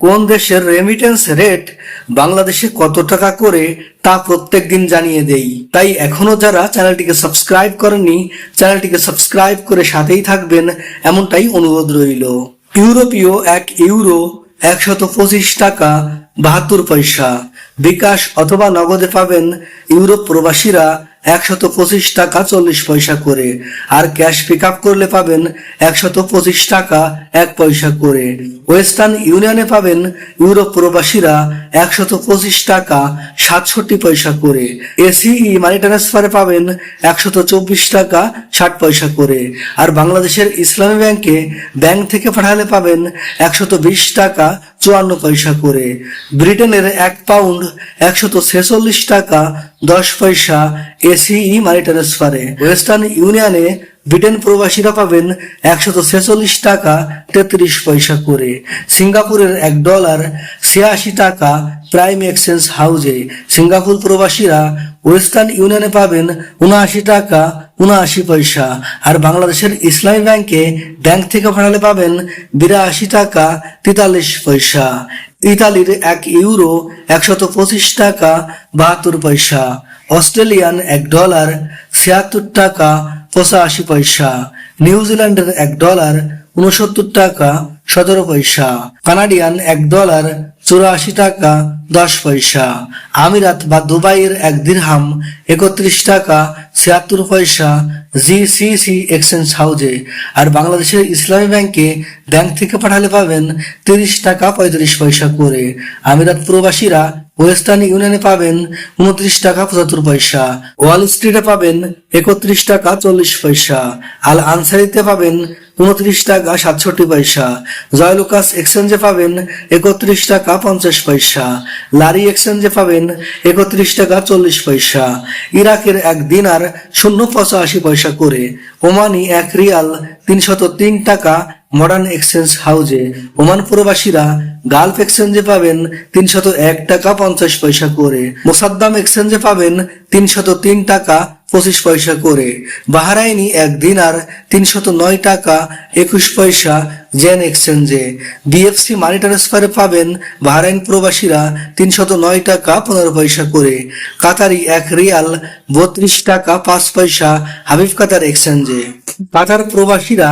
কোন দেশের remittance rate বাংলাদেশে কত টাকা করে তা প্রত্যেক দিন জানিয়ে দেই। তাই এখনও যারা চ্যানেলটিকে সাবস্ক্রাইব করেননি চ্যানেলটিকে সাবস্ক্রাইব করে সাথেই থাকবেন, এমনটাই অনুরোধ রইল। ইউরোপীয় এক ইউরো একশত পঁচিশ টাকা বাহাত্তর পয়সা। বিকাশ অথবা নগদে পাবেন ইউরোপ প্রবাসীরা একশত পঁচিশ টাকা চল্লিশ পয়সা করে, আর ক্যাশ পিক আপ করলে পাবেন একশত পঁচিশ টাকা এক পয়সা করে। ওয়েস্টার্ন ইউনিয়নে পাবেন ইউরোপ প্রবাসীরা একশত পঁচিশ টাকা সাতষট্টি পয়সা করে। এসিই মানি ট্রান্সফারে পাবেন একশত চব্বিশ টাকা ষাট পয়সা করে। আর বাংলাদেশের ইসলামী ব্যাংকে ব্যাংক থেকে পাঠালে পাবেন একশত বিশ টাকা চুয়ান্ন পয়সা করে। ব্রিটেনের এক পাউন্ড একশত ছেচল্লিশ টাকা দশ পয়সা এসিই মানি ট্রান্সফারে ওয়েস্টার্ন ইউনিয়নে ব্রিটেন প্রবাসীরা পাবেন একশত ছেচল্লিশ টাকা তেত্রিশ পয়সা করে। সিঙ্গাপুরের এক ডলার ছিয়াশি টাকা প্রাইম এক্সচেঞ্জ হাউজে। সিঙ্গাপুর প্রবাসীরা ওয়েস্টার্ন ইউনিয়নে পাবেন উনআশি টাকা উনআশি পয়সা। আর বাংলাদেশের ইসলামী ব্যাংকে ব্যাংক থেকে ভাড়ালে পাবেন বিরাশি টাকা তেতাল্লিশ পয়সা। ইতালির এক ইউরো একশত পঁচিশ টাকা বাহাত্তর পয়সা। অস্ট্রেলিয়ান এক ডলার ছিয়াত্তর টাকা পঁচাশি পয়সা। নিউজিল্যান্ডের এক ডলার উনসত্তর টাকা, সতেরো পয়সা। কানাডিয়ান এক ডলার চুরাশি টাকা, দশ পয়সা। আমিরাত বা দুবাইয়ের এক দিরহাম একত্রিশ টাকা, ছিয়াত্তর পয়সা জিসিসি এক্সচেঞ্জ হাউজে। আর বাংলাদেশের ইসলামী ব্যাংকে ব্যাংক থেকে পাঠালে পাবেন তিরিশ টাকা পঁয়ত্রিশ পয়সা করে। আমিরাত প্রবাসীরা ওয়েস্টার্ন ইউনিয়নে পাবেন উনত্রিশ টাকা পঁচাত্তর পয়সা। ওয়াল স্ট্রিটে পাবেন একত্রিশ টাকা চল্লিশ পয়সা। আল আনসারিতে পাবেন উনত্রিশ টাকা সাতষট্টি পয়সা। জয়লুকাস এক্সচেঞ্জে পাবেন একত্রিশ টাকা পঞ্চাশ পয়সা। লারি এক্সচেঞ্জে পাবেন একত্রিশ টাকা চল্লিশ পয়সা। ইরাকের এক দিনার শূন্য পঁচাশি পয়সা করে। ওমানি এক রিয়াল তিনশত তিন টাকা মডার্ন এক্সচেঞ্জ হাউজে ওমান প্রবাসীরা গালফ এক্সচেঞ্জে পাবেন তিনশত এক টাকা পঞ্চাশ পয়সা করে। মোসাদ্দাম এক্সচেঞ্জে পাবেন তিনশত তিন টাকা পঁচিশ পয়সা করে। বাহারাইনি এক দিনার তিনশত নয় টাকা একুশ পয়সা জেন এক্সচেঞ্জে বিএফসি মানি ট্রান্সফারে পাবেন বাহরাইন প্রবাসীরা তিনশত নয় টাকা পনেরো পয়সা করে। কাতারি এক রিয়াল বত্রিশ টাকা পাঁচ পয়সা হাবিব কাতার এক্সচেঞ্জে। কাতার প্রবাসীরা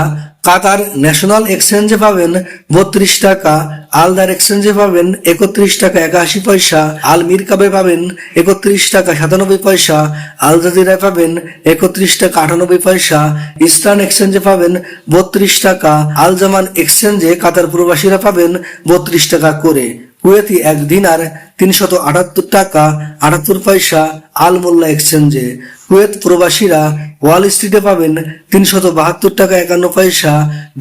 কাতার ন্যাশনাল এক্সচেঞ্জে পাবেন বত্রিশ টাকা, আলদার এক্সচেঞ্জে পাবেন একত্রিশ টাকা একাশি পয়সা আল মিরকাবে পাবেন একত্রিশ টাকা সাতানব্বই পয়সা, আল জাজিরায় পাবেন একত্রিশ টাকা আটানব্বই পয়সা, ইস্টার্ন এক্সচেঞ্জে পাবেন বত্রিশ টাকা, আল জামান এক্সচেঞ্জে কাতার প্রবাসীরা পাবেন বত্রিশ টাকা করে। কুয়েতি এক দিনার তিনশত আটাত্তর টাকা, আটাত্তর পয়সা আল মোল্লা এক্সচেঞ্জে। কুয়েত প্রবাসীরা ওয়াল স্ট্রিটে পাবেন তিনশত বাহাত্তর টাকা একান্ন পয়সা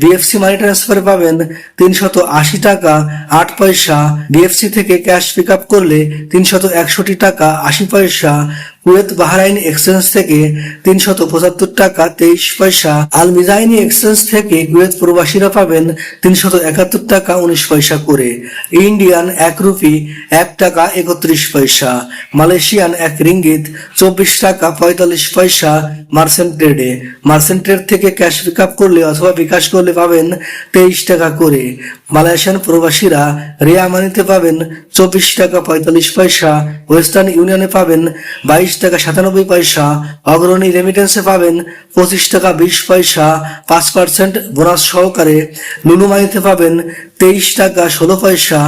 বিএফসি মানি ট্রান্সফারে পাবেন তিনশত আশি টাকা, আট পয়সা বিএফসি থেকে ক্যাশ পিক আপ করলে তিনশত একষট্টি টাকা, আশি পয়সা কুয়েত বাহরাইন এক্সচেঞ্জ থেকে তিনশত পঁচাত্তর টাকা, তেইশ পয়সা। আল মিজাইনি এক্সচেঞ্জ থেকে কুয়েত প্রবাসীরা পাবেন তিনশত একাত্তর টাকা উনিশ পয়সা করে, ইন্ডিয়ান এক রুপি এক টাকা একত্রিশ পয়সা, মালয়েশিয়ান এক রিঙ্গিত চব্বিশ টাকা পঁয়তাল্লিশ পয়সা মার্সেন্ট ট্রেডে মার্সেন্ট ট্রেড থেকে ক্যাশ পিক আপ করলে অথবা বিকাশ করলে পাবেন তেইশ টাকা করে। মালয়েশিয়ান প্রবাসীরা রিয়া মানিতে পাবেন চব্বিশ টাকা পঁয়তাল্লিশ পয়সা, ওয়েস্টার্ন ইউনিয়নে পাবেন বাইশ টাকা সাতানব্বই পয়সা, অগ্রণী রেমিটেন্সে পাবেন পঁচিশ টাকা বিশ পয়সা, পাঁচ পার্সেন্ট বোনাস সহকারে। লুলু মানিতে পাবেন তেইশ টাকা ষোলো পয়সা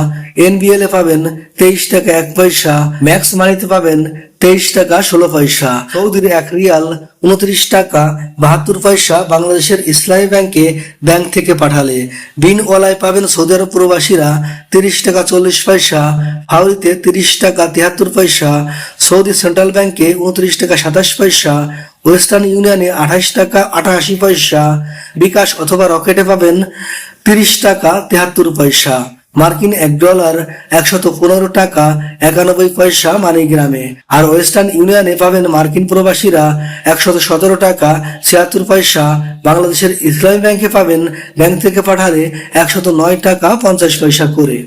এনবিএল পাবেন তেইশ টাকা এক পয়সা ম্যাক্স মানিতে পাবেন তেইশ টাকা ষোলো পয়সা। সৌদির এক রিয়াল, উনত্রিশ টাকা বাহাত্তর পয়সা বাংলাদেশের ইসলামী ব্যাংকে ব্যাংক থেকে পাঠালে। বিন ওয়ালায় পাবেন সৌদি আরব প্রবাসীরা তিরিশ টাকা চল্লিশ পয়সা হাওড়িতে তিরিশ টাকা তিয়াত্তর পয়সা, সৌদি সেন্ট্রাল ব্যাংকে উনত্রিশ টাকা সাতাশ পয়সা, ওয়েস্টার্ন ইউনিয়নে আঠাশ টাকা আটাশি পয়সা। বিকাশ অথবা রকেটে পাবেন তিরিশ টাকা তেহাত্তর পয়সা। মার্কিন এক ডলার একশত পনেরো টাকা একানব্বই পয়সা মানিগ্রামে। আর ওয়েস্টার্ন ইউনিয়নে পাবেন মার্কিন প্রবাসীরা একশত সতেরো টাকা ছিয়াত্তর পয়সা। বাংলাদেশের ইসলামী ব্যাংকে পাবেন ব্যাংক থেকে পাঠালে একশত নয় টাকা পঞ্চাশ পয়সা করে।